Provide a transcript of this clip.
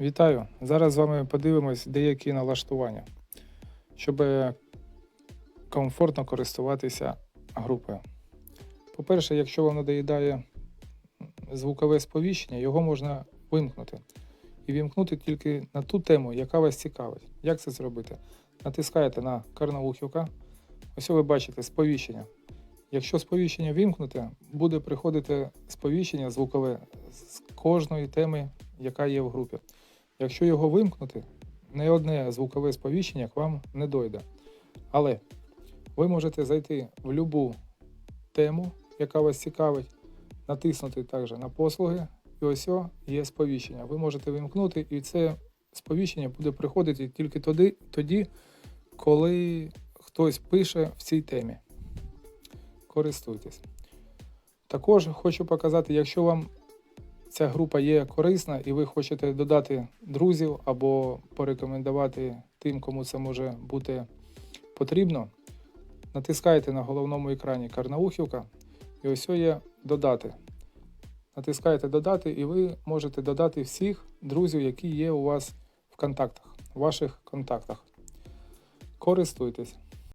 Вітаю! Зараз з вами подивимось деякі налаштування, щоб комфортно користуватися групою. По-перше, якщо вам надоїдає звукове сповіщення, його можна вимкнути. І вімкнути тільки на ту тему, яка вас цікавить. Як це зробити? Натискаєте на Карнаухівка. Ось ви бачите сповіщення. Якщо сповіщення вімкнуте, буде приходити сповіщення звукове з кожної теми, яка є в групі. Якщо його вимкнути, не одне звукове сповіщення к вам не дойде. Але ви можете зайти в будь-яку тему, яка вас цікавить, натиснути також на послуги, і ось є сповіщення. Ви можете вимкнути, і це сповіщення буде приходити тільки тоді, тоді коли хтось пише в цій темі. Користуйтесь. Також хочу показати, якщо вам ця група є корисна і ви хочете додати друзів або порекомендувати тим, кому це може бути потрібно, натискайте на головному екрані Карнаухівка і ось є додати. Натискаєте додати, і ви можете додати всіх друзів, які є у вас в контактах, в ваших контактах. Користуйтесь.